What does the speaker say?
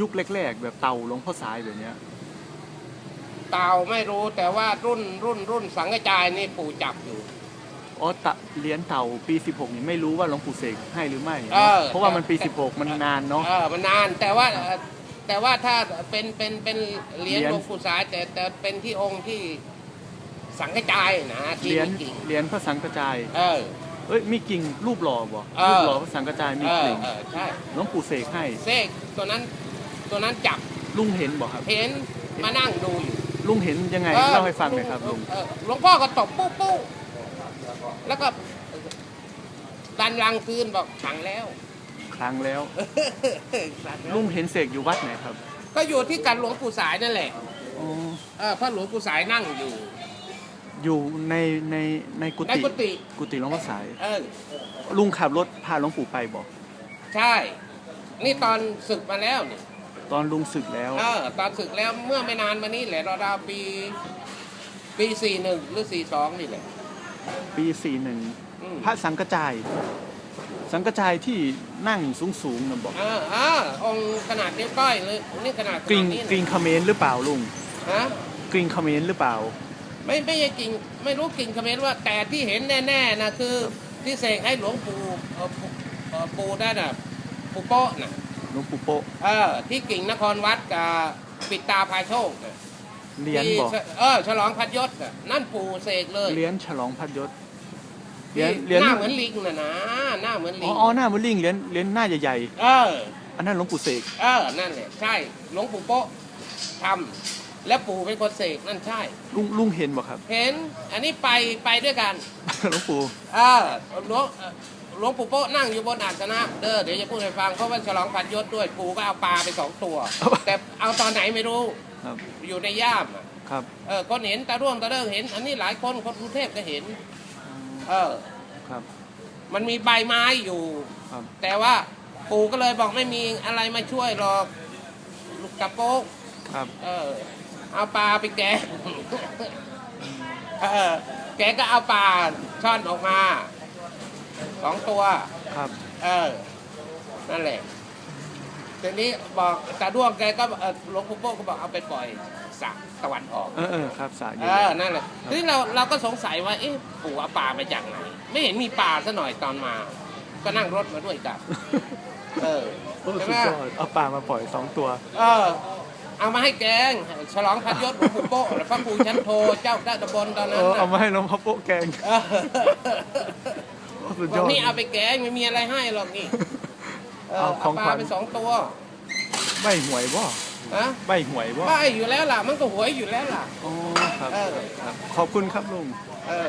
ยุคแรกๆ แบบเตาหลวงพ่อสายแบบเนี้ยเต่าไม่รู้แต่ว่ารุ่นรุ่นรุ่นสังกจายนี่ปู่จับอยู่อ๋อตะเหรียญเต่าปี 16นี่ไม่รู้ว่าหลวงปู่เสกให้หรือไม่เออเพราะว่ามันปี16 มันนานเนาะ เออมันนานแต่ว่าเอ่อแต่ว่าถ้าเป็นเป็นเป็นเหรียญเหรียญ หลวงปู่สายแต่แต่เป็นที่องค์ที่สังกจายนะที่เหรียญมีกิ่งเหรียญพระสังกระจาย เออ เอ้ยมีกิ่งรูปหล่อบ่เออ รูปหล่อพระสังกระจายมีเออกลิ่งเออใช่หลวงปู่เสกให้เซกตัวนั้น ตัวนั้นจับลุงเห็นบ่ครับ เห็นมานั่งดูอยู่ลุงเห็นยังไงออเล่าให้ฟังหน่อยครับลุงเออหลวงพ่อก็ตบปุ๊บปุ๊บแล้วก็ดันรังคืนบอกขังแล้วครั้งแล้วขังแล้วลุงเห็นเสกอยู่วัดไหนครับ ก็อยู่ที่กันหลวงปู่สายนั่นแหละอ๋อเออพระหลวงปู่สายนั่งอยู่ อยู่ในในในกุในฏิกุฏิกุฏิหลวงพ่อสายเออลุงขับรถพาหลวงปู่ไปบ่ใช่ นี่ตอนศึกมาแล้วนี่ ตอนลุงศึกแล้ว เออตอนศึกแล้วเมื่อไม่นานมานี้แหละราวๆปีปีสี่หนึ่งหรือสี่สองนี่แหละ ปี41อืม พระสังกระจาย สังกระจายที่นั่งสูงๆนะบอกเออเออองค์ขนาดนิ้วก้อยเลยนี่ขนาดกริงขนาดนี้กริงเขมรหรือเปล่าลุงฮะกริงเขมรหรือเปล่า ไม่ไม่ใช่กิ่งไม่รู้กิ่งคอมเมนต์ว่าแต่ที่เห็นแน่ๆนะคือที่เสกให้หลวงปู่เอ่อปู่เอ่อปู่ได้น่ะปู่โป๊ะน่ะห ลวงปู่โปะเออ ที่กิ่งนครวัดกับปิดตาพายโชคน่ะเลี้ยนที่บอกเออฉลองพัดยศน่ะนั่นปู่เสกเลยเลี้ยนฉลองพัดยศที่เลี้ยนเลี้ยนหน้าเหมือนลิงน่ะนะหน้าเหมือนลิอ๋องอ๋อหน้ามันลิงเลี้ยนเลี้ยนหน้าใหญ่เออ ๆอันนั้นหลวงปู่เสกเออ นั่นแหละ ใช่ หลวงปู่โป๊ะทำ และปู่เป็นคนเสก นั่นใช่ ลุงลุงเห็นบ่ครับ เห็น อันนี้ไป ไปด้วยกัน หลวงปู่ เออหลวงเอ่อ หลวงปู่โป๊ะนั่งอยู่บนอาสนะ เด้อเดี๋ยวจะพูดให้ฟังเพราะว่าฉลองพันยศด้วยปู่ก็เอาปลาไปสองตัว แต่เอาตอนไหนไม่รู้ครับอยู่ในย่ามอะครับเออคนเห็นตาร่วงตาเริงเห็น อันนี้หลายคนคนกรุงเทพก็เห็น เออ ครับ มันมีใบไม้อยู่ ครับ แต่ว่าปู่ก็เลยบอกไม่มีอะไรมาช่วยหรอกลูกกระโป๊กครับ เออ เอาปลาไปแกง เออแกก็เอาปลาช่อนออกมา สองตัว ครับ เออ นั่นแหละทีนี้บอกตาด้วงแกก็เอ่อหลวงปู่โป้ก็บอกเอาไปปล่อยสระตะวันออก เออเออครับสายอเอยู่อนั่นแหละทีนี้เราเราก็สงสัยว่า เอ๊ะ ปู่เอาปลามาจากไหน ไม่เห็นมีปลาซะหน่อยตอนมา ก็นั่งรถมาด้วยกันเออ โอ้ใช่สุไหดมยอดเอาปลามาปล่อยสองตัว เออ เอามาให้แกง ฉลองพัดยศหลวงปู่โป้และพระปู่ชั้นโท เจ้าด้านตะบนตอนเอนั้นอน่ะ เอามาให้หลวงพ่อโปะแกง เออโอ้ สุดบยออกด นี่เอาไปแกงไม่มีอะไรให้หรอกนี่เออเอาขเอาองปขวัลาญ ไปสองตัวใบหวยบ่ฮะใบหวยบ่บ้าอยู่แล้วล่ะ มันก็หวยอยู่แล้วล่ะอ๋อครับเออ ครับ ขอบคุณครับลุง เออ